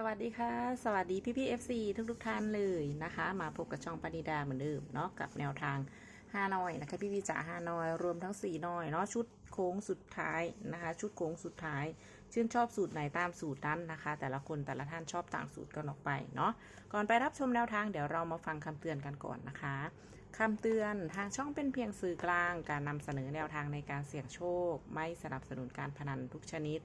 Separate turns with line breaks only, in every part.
สวัสดีค่ะ สวัสดีพี่พี่เอฟซีทุกทุกท่านเลยนะคะ มาพบกับช่องปณิดาเหมือนเดิมเนาะกับแนวทาง ห้าน้อยนะคะพี่พี่จ๋าห้าน้อย รวมทั้งสี่น้อยเนาะชุดโค้งสุดท้ายนะคะ ชุดโค้งสุดท้าย ชื่นชอบสูตรไหนตามสูตรนั้นนะคะ แต่ละคนแต่ละท่านชอบต่างสูตรกันออกไปเนาะก่อนไปรับชมแนวทางเดี๋ยวเรามาฟังคำเตือนกันก่อนนะคะคำเตือนทางช่องเป็นเพียงสื่อกลาง การนำเสนอแนวทางในการเสี่ยงโชค ไม่สนับสนุนการพนันทุกชนิด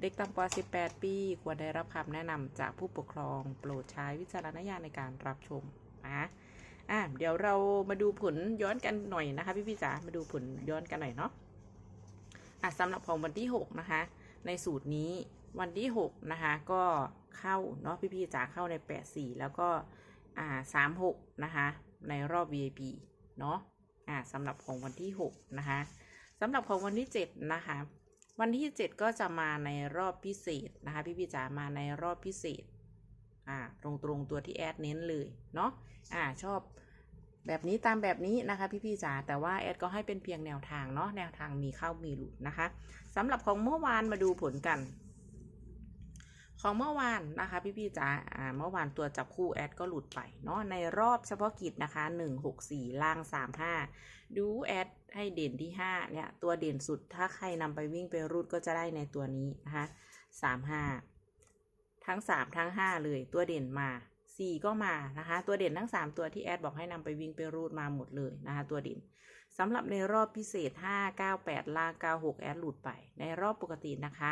เด็กต่ำกว่า 18 ปี ควรได้รับคำแนะนำจากผู้ปกครอง โปรดใช้วิจารณญาณในการรับชมนะ อะเดี๋ยวเรามาดูผลย้อนกันหน่อยนะคะ พี่พี่จ๋ามาดูผลย้อนกันหน่อยเนาะอะสำหรับของวันที่ 6 นะคะ ในสูตรนี้วันที่ 6 นะคะ ก็เข้าเนาะพี่พี่จ๋าเข้าใน 84 แล้วก็อ่า36 นะคะ ในรอบ VIP เนาะอะสำหรับของวันที่ 6 นะคะสำหรับของวันที่ 7 นะคะ วันที่ 7 ก็จะมาในรอบพิเศษนะคะ พี่พี่จ๋ามาในรอบพิเศษ อ่าตรงตรงตัวที่แอดเน้นเลยเนาะอ่าชอบแบบนี้ตามแบบนี้นะคะพี่พี่จ๋าแต่ว่าแอดก็ให้เป็นเพียงแนวทางเนาะแนวทางมีเข้ามีหลุดนะคะสำหรับของเมื่อวานมาดูผลกัน ของเมื่อวานนะคะพี่พี่จ๋าอ่าเมื่อวานตัวจับคู่แอดก็หลุดไปเนาะในรอบเฉพาะกิจนะคะ 164 ล่าง 35 ดูแอดให้เด่นที่ 5 เนี่ย ตัวเด่นสุดถ้าใครนำไปวิ่งไปรูดก็จะได้ในตัวนี้นะคะ35 ทั้ง 3 ทั้ง 5 เลยตัวเด่นมา 4 ก็มานะคะ ตัวเด่นทั้ง 3 ตัวที่แอดบอกให้นำไปวิ่งไปรูดมาหมดเลยนะคะ ตัวเด่นสำหรับในรอบพิเศษ 5 9 8 ล่าง 96 แอดหลุดไป ในรอบปกตินะคะ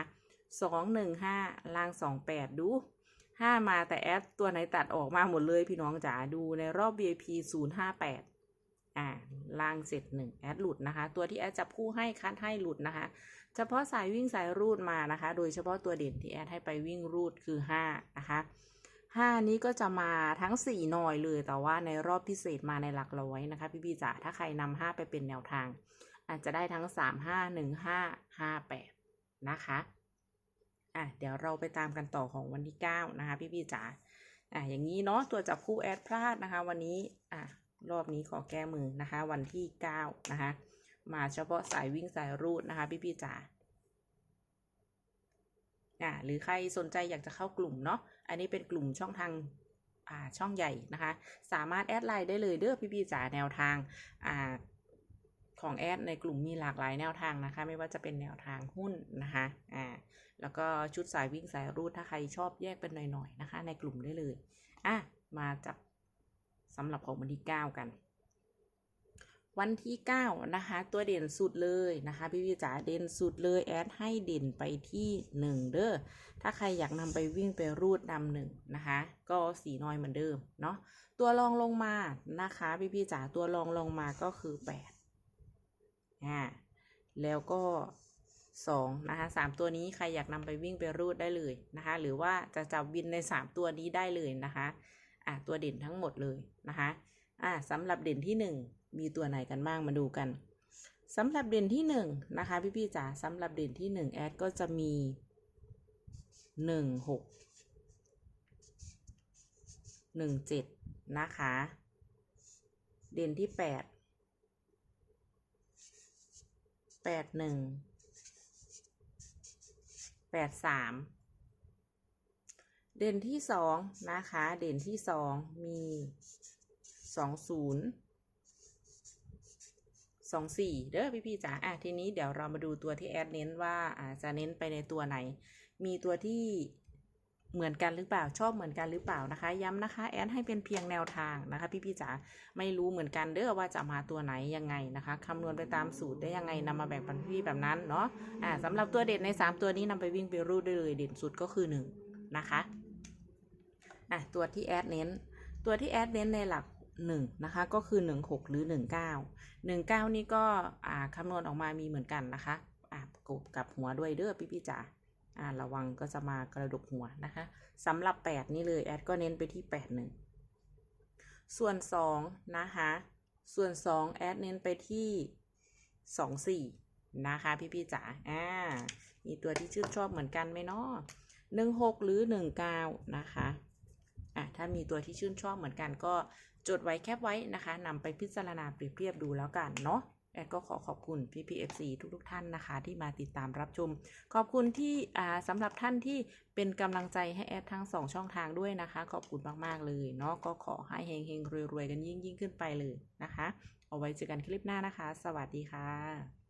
2 1 5 ล่าง 28 ดู 5 มาแต่แอดตัวไหนตัดออกมาหมดเลยพี่น้องจ๋าดูในรอบ VIP 058อ่าล่างเสร็จหนึ่งแอดหลุดนะคะ ตัวที่แอดจับคู่ให้คัดให้หลุดนะคะ เฉพาะสายวิ่งสายรูดมานะคะ โดยเฉพาะตัวเด่นที่แอดให้ไปวิ่งรูดคือ 5 นะคะ 5 นี้ก็จะมาทั้ง 4 หน่อยเลย แต่ว่าในรอบพิเศษมาในหลักร้อยนะคะ พี่พี่จ๋าถ้าใครนำ5ไปเป็นแนวทาง อาจจะได้ทั้ง 3 5 1 5 5 8 นะคะอะเดี๋ยวเราไปตามกันต่อของวันที่ 9 นะคะ พี่พี่จ๋าอะอย่างนี้เนาะตัวจับคู่แอดพลาดนะคะ วันนี้อะรอบนี้ขอแก้มือนะคะ วันที่ 9 นะคะ มาเฉพาะสายวิ่งสายรูดนะคะพี่พี่ๆจ๋าอ่าหรือใครสนใจอยากจะเข้ากลุ่มเนาะ อันนี้เป็นกลุ่มช่องทางอ่าช่องใหญ่นะคะ สามารถแอดไลน์ได้เลยเด้อพี่พี่ๆจ๋าแนวทางอ่าของแอดในกลุ่มมีหลากหลายแนวทางนะคะ ไม่ว่าจะเป็นแนวทางหุ้นนะคะอ่าแล้วก็ชุดสายวิ่งสายรูดถ้าใครชอบแยกเป็นหน่อยๆนะคะ ในกลุ่มได้เลยอะมาจับสำหรับของวันที่9กัน วันที่ 9 นะคะ ตัวเด่นสุดเลยนะคะ พี่พี่จ๋าเด่นสุดเลยแอดให้เด่นไปที่ 1 เด้อถ้าใครอยากนำไปวิ่งไปรูดนำหนึ่งนะคะ ก็สีน้อยเหมือนเดิมเนาะตัวรองลงมานะคะ พี่พี่จ๋าตัวรองลงมาก็คือ8อ่าแล้วก็ 2 นะคะสามตัวนี้ใครอยากนำไปวิ่งไปรูดได้เลยนะคะ หรือว่าจะจับวินใน 3 ตัวนี้ได้เลยนะคะอะตัวเด่นทั้งหมดเลยนะคะอะสำหรับเด่นที่ 1 มีตัวไหนกันบ้างมาดูกันสำหรับเด่นที่1นะคะพี่พี่ๆจ๋าสำหรับเด่นที่ 1 แอดก็จะมี 1 6 1 7 นะคะ เด่นที่ 8 8 1 8 3 เด่นที่สองนะคะ เด่นที่สองมีสอ สองสี่เด้อพี่พี่จ๋าอะทีนี้เดี๋ยวเรามาดูตัวที่แอดเน้นว่าอ่าจะเน้นไปในตัวไหน มีตัวที่เหมือนกันหรือเปล่าชอบเหมือนกันหรือเปล่านะคะ ย้ำนะคะ แอดให้เป็นเพียงแนวทางนะคะ พี่พี่จ๋าไม่รู้เหมือนกันเด้อว่าจะมาตัวไหนยังไงนะคะคำนวณไปตามสูตรได้ยังไงนำมาแบ่งปันพี่แบบนั้นเนาะอ่าสำหรับตัวเด่นในสามตัวนี้นำไปวิ่งไปรูดได้เลยเด่นสุดก็คือหนึ่งนะคะอะตัวที่แอดเน้น ตัวที่แอดเน้นในหลัก หนึ่งนะคะ ก็คือหนึ่งหกหรือหนึ่งเก้าหนึ่งเก้านี่ก็คำนวณออกมามีเหมือนกันนะคะอะประกบกับหัวด้วยเด้อพี่พี่ๆจ๋าอ่าระวังก็จะมากระดกหัวนะคะสำหรับแปดนี่เลยแอดก็เน้นไปที่แปดหนึ่งส่วนสองนะคะส่วนสองแอดเน้นไปที่สองสี่นะคะ พี่พี่ๆจ๋าอ่ามีตัวที่ชื่นชอบเหมือนกันไหมเนาะหนึ่งหกหรือหนึ่งเก้านะคะ อะถ้ามีตัวที่ชื่นชอบเหมือนกันก็จดไว้แคปไว้นะคะนำไปพิจารณาเปรียบเทียบดูแล้วกันเนาะแอดก็ขอขอบคุณพี่พีเอฟซีทุกๆท่านนะคะ ที่มาติดตามรับชม ขอบคุณที่อ่าสำหรับท่านที่เป็นกำลังใจให้แอดทั้งสองช่องทางด้วยนะคะ ขอบคุณมากๆเลยเนาะก็ขอให้เฮงๆรวยๆกันยิ่งๆขึ้นไปเลยนะคะ เอาไว้เจอกันคลิปหน้านะคะ สวัสดีค่ะ